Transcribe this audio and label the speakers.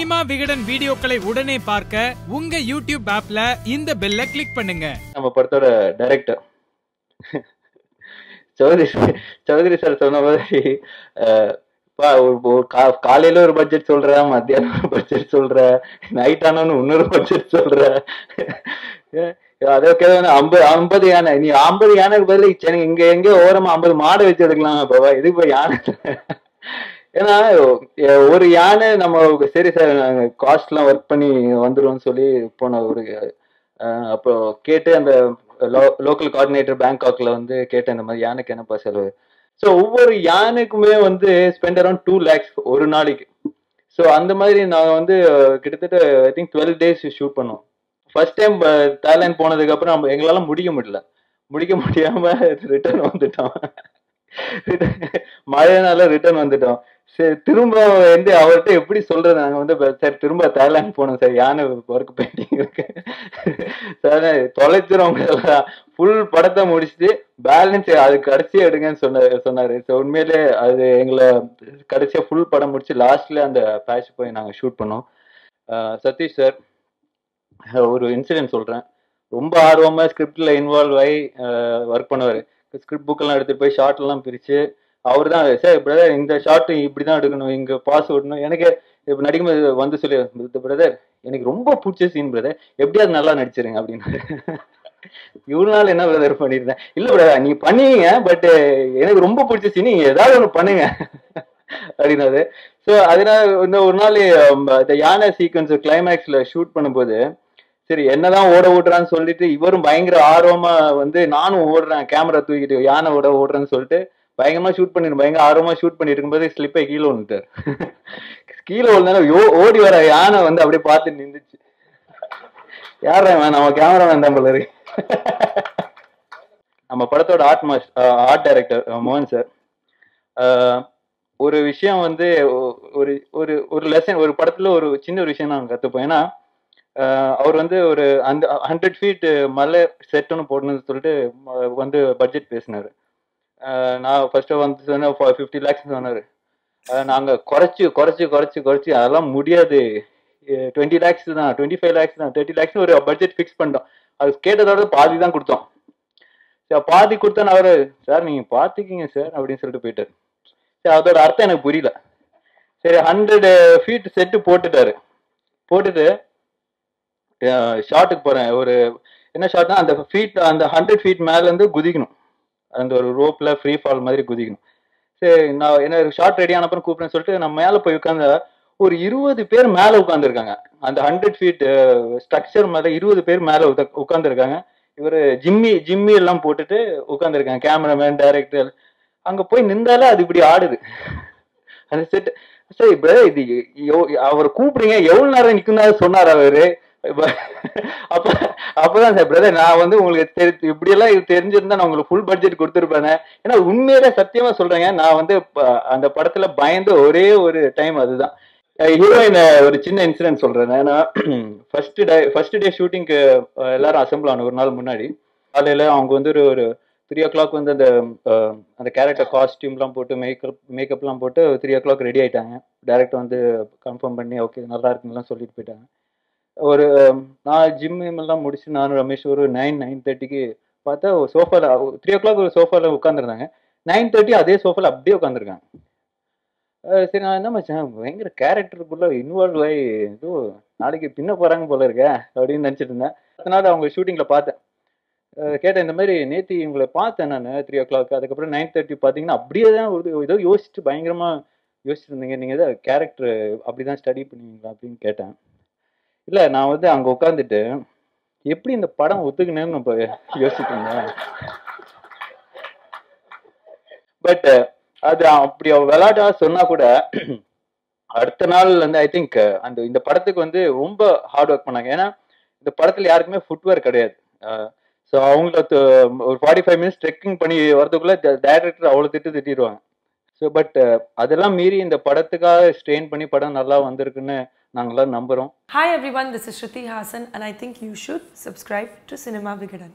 Speaker 1: Cinema Vikatan வீடியோக்களை உடனே பார்க்க உங்க யூடியூப் ஆப்ல இந்த பெல்ல கிளிக் பண்ணுங்க.
Speaker 2: நம்ம படத்தோட டைரக்டர் சௌதரி சௌதரி சார் சொன்ன மாதிரி ஒரு- காலையில ஒரு பட்ஜெட் சொல்ற மத்தியானம் ஒரு பட்ஜெட் சொல்ற நைட் ஆனோன்னு இன்னொரு பட்ஜெட் சொல்ற. அதே ஐம்பது ஐம்பது யானை. நீ ஐம்பது யானைக்கு பதில் இங்க எங்க ஓரமா ஐம்பது மாடு வச்சு எடுக்கலாம் பாபா. இதுக்கு போய் யானை? ஏன்னா ஒரு யானை நம்ம சரி சார் நாங்க காஸ்ட்லாம் ஒர்க் பண்ணி வந்துருவோம்னு சொல்லி போன ஒரு அப்போ கேட்டு அந்த லோக்கல் கோஆர்டினேட்டர் பேங்காக்ல வந்து கேட்டேன் இந்த மாதிரி யானைக்கு என்னப்பா செலவு? ஸோ ஒவ்வொரு யானைக்குமே வந்து ஸ்பெண்ட் அரௌண்ட் டூ லேக்ஸ் ஒரு நாளைக்கு. ஸோ அந்த மாதிரி நாங்கள் வந்து கிட்டத்தட்ட I think twelve days shoot பண்ணோம். ஃபர்ஸ்ட் டைம் தாய்லாந்து போனதுக்கப்புறம் நம்ம எங்களால் முடிக்க முடியல. முடிக்க முடியாமல் ரிட்டர்ன் வந்துட்டோம். மழைனால ரிட்டர்ன் வந்துட்டோம். சரி திரும்ப வந்து அவர்கிட்ட எப்படி சொல்றது? நாங்க வந்து சார் திரும்ப தாய்லாந்து போனோம் சார் யானை ஒர்க் பெயிண்டிங் இருக்கு. சார் தொலைச்சிரும் ஃபுல் படத்தை முடிச்சுட்டு பேலன்ஸ் அது கடைசியா எடுங்கன்னு சொன்னாரு. சொன்னாரு உண்மையிலே அது எங்களை கடைசியா ஃபுல் படம் முடிச்சு லாஸ்ட்ல அந்த பேட்ச் போய் நாங்க ஷூட் பண்ணோம். சதீஷ் சார் ஒரு இன்சிடென்ட் சொல்றேன். ரொம்ப ஆர்வமா ஸ்கிரிப்ட்ல இன்வால்வ் ஆகி ஒர்க் பண்ணுவாரு. ஸ்கிரிப்ட் புக்கெல்லாம் எடுத்துகிட்டு போய் ஷார்ட்லாம் பிரித்து அவர் தான் சார் பிரதர் இந்த ஷார்ட் இப்படிதான் எடுக்கணும் இங்கே பாஸ் விடணும். எனக்கு இப்போ நடிக்கும்போது வந்து சொல்லி பிரதர் எனக்கு ரொம்ப பிடிச்ச சீன் பிரதர் எப்படியாவது நல்லா நடிச்சிருங்க அப்படின்னு இவ்வளவு நாள் என்ன பிரதர் பண்ணியிருந்தேன் இல்ல பிரதர் நீங்க பண்ணுவீங்க பட் எனக்கு ரொம்ப பிடிச்ச சீன் நீங்க ஏதாவது ஒன்று பண்ணுங்க அப்படின்னாரு. ஸோ அதனால இந்த ஒரு நாள் இந்த யானை சீக்வன்ஸ் கிளைமேக்ஸ்ல ஷூட் பண்ணும்போது சரி என்னதான் ஓட ஓடுறான்னு சொல்லிட்டு இவரும் பயங்கர ஆர்வமா வந்து நானும் ஓடுறேன் கேமரா தூக்கிட்டு யானை ஓட ஓடுறேன்னு சொல்லிட்டு பயங்கரமா ஷூட் பண்ணி பயங்கர ஆர்வமா ஷூட் பண்ணிட்டு இருக்கும்போது ஸ்லிப்பை கீழே விழுந்துட்டார் கீழே விழுந்தாலும் ஓடி வர யானை வந்து அப்படியே பார்த்து நின்றுச்சு. யார் நம்ம கேமரா வேண்டாம் போல இருக்கு. நம்ம படத்தோட ஆர்ட் மாஸ் ஆர்ட் டைரக்டர் மோகன் சார் ஒரு விஷயம் வந்து ஒரு ஒரு ஒரு லெசன் ஒரு படத்துல ஒரு சின்ன ஒரு விஷயம் நான் கத்துப்போம் ஏன்னா அவர் வந்து ஒரு அந்த ஹண்ட்ரட் ஃபீட் மலை செட்டுன்னு போடணும்னு சொல்லிட்டு வந்து பட்ஜெட் பேசினாரு. நான் ஃபர்ஸ்ட் வந்து சொன்ன ஃபிஃப்டி லேக்ஸ் சொன்னாரு. நாங்கள் நாங்க குறைச்சு குறைச்சு குறைச்சு குறைச்சு அதெல்லாம் முடியாது. டுவெண்ட்டி லேக்ஸ் தான் டுவெண்ட்டி ஃபைவ் லேக்ஸ் தான் தேர்ட்டி லேக்ஸ் ஒரு பட்ஜெட் ஃபிக்ஸ் பண்ணிட்டோம். அது கேட்டதோட பாதி தான் கொடுத்தோம். சரி, பாதி கொடுத்தோன்னு அவரு சார் நீங்க பாத்துக்கிங்க சார் அப்படின்னு சொல்லிட்டு போயிட்டாரு. சரி அதோட அர்த்தம் எனக்கு புரியல. சரி ஹண்ட்ரட் ஃபீட் செட்டு போட்டுட்டாரு. போட்டுட்டு ஷார்ட்டுக்கு போறேன். ஒரு என்ன ஷார்ட்னா அந்த ஃபீட் அந்த ஹண்ட்ரட் ஃபீட் மேலேருந்து குதிக்கணும். அந்த ஒரு ரோப்ல ஃப்ரீ ஃபால் மாதிரி குதிக்கணும். சரி நான் என்ன ஷார்ட் ரெடி ஆனப்பறம் அப்புறம் கூப்பிடுறேன்னு சொல்லிட்டு நான் மேலே போய் உட்காந்து ஒரு இருபது பேர் மேலே உட்காந்துருக்காங்க அந்த ஹண்ட்ரட் ஃபீட் ஸ்ட்ரக்சர் மேலே இருபது பேர் மேலே உட்காந்துருக்காங்க இவர் ஜிம்மி ஜிம்மி எல்லாம் போட்டுட்டு உட்காந்துருக்காங்க கேமராமேன் டைரக்டர் அங்கே போய் நின்றாலே அது இப்படி ஆடுது. அந்த செட் சரி இப்போ இது அவர் கூப்பிடுங்க எவ்வளோ நேரம் நிக்கணும் சொன்னார் அவரு. அப்ப அப்பதான் சார் பிரதர் நான் வந்து உங்களுக்கு தெரி இப்படியெல்லாம் இது தெரிஞ்சிருந்தா நான் உங்களுக்கு ஃபுல் பட்ஜெட் கொடுத்துருப்பேன் ஏன்னா உண்மையிலே சத்தியமா சொல்றேங்க நான் வந்து ப- அந்த படத்துல பயந்த ஒரே ஒரு டைம் அதுதான். ஹீரோயின் ஒரு சின்ன இன்சிடென்ட் சொல்றேன் ஏன்னா ஃபர்ஸ்ட் டே ஃபர்ஸ்ட் டே ஷூட்டிங்க்கு எல்லாரும் அசம்பிள் ஆன ஒரு நாள் முன்னாடி. காலையில அவங்க வந்து ஒரு ஒரு த்ரீ ஓ கிளாக் வந்து அந்த அந்த கேரக்டர் காஸ்டியூம்லாம் போட்டு மேக்கப் மேக்கப்லாம் போட்டு த்ரீ ஓ கிளாக் ரெடி ஆயிட்டாங்க. டேரக்டர் வந்து கன்ஃபார்ம் பண்ணி ஓகே நல்லா இருக்குங்கலாம் சொல்லிட்டு போயிட்டாங்க. ஒரு நான் ஜிம் எல்லாம் முடிச்சு நானும் ரமேஷ் ஒரு நைன் நைன் தேர்ட்டிக்கு பார்த்தா ஒரு சோஃபால த்ரீ ஓ கிளாக் ஒரு சோஃபால உட்காந்துருந்தாங்க நைன் தேர்ட்டி அதே சோஃபால அப்படியே உட்காந்துருக்காங்க சரி நான் என்ன மச்சான் பயங்கர கேரக்டருக்குள்ள இன்வால்வ் ஆகி ஏதோ நாளைக்கு பின்ன போறாங்க போல இருக்க அப்படின்னு நினைச்சிட்டு இருந்தேன். அதனால அவங்க ஷூட்டிங்ல பார்த்தேன். கேட்டேன் இந்த மாதிரி நேத்தி இவங்களை பார்த்தேன் நான் த்ரீ ஓ கிளாக் அதுக்கப்புறம் நைன் தேர்ட்டி பார்த்தீங்கன்னா அப்படியே தான் ஒரு ஏதோ யோசிச்சுட்டு பயங்கரமா யோசிச்சிருந்தீங்க இருந்தீங்க. நீங்க ஏதோ கேரக்டர் அப்படிதான் ஸ்டடி பண்ணுவீங்களா அப்படின்னு கேட்டேன். இல்ல நான் வந்து அங்க உட்காந்துட்டு எப்படி இந்த படம் ஒத்துக்கினேன்னு நான் இப்ப யோசிச்சுட்டு இருந்தேன். பட் அது அப்படி விளையாட்டா சொன்னா கூட அடுத்த நாள் வந்து ஐ திங்க் அந்த இந்த படத்துக்கு வந்து ரொம்ப ஹார்ட் ஒர்க் பண்ணாங்க. ஏன்னா இந்த படத்துல யாருக்குமே ஃபுட்வேர் கிடையாது. ஸோ அவங்கள ஒரு ஃபார்ட்டி ஃபைவ் மினிட்ஸ் ட்ரெக்கிங் பண்ணி வரதுக்குள்ள டைரக்டர் அவ்வளோ திட்டு திட்டிடுவாங்க. ஸோ பட் அதெல்லாம் மீறி இந்த படத்துக்காக ஸ்ட்ரெயின் பண்ணி படம் நல்லா வந்திருக்குன்னு நாங்களாம் நம்புறோம்
Speaker 3: Hi everyone, this is Shruti Hassan, and I think you should subscribe to Cinema Vigadan.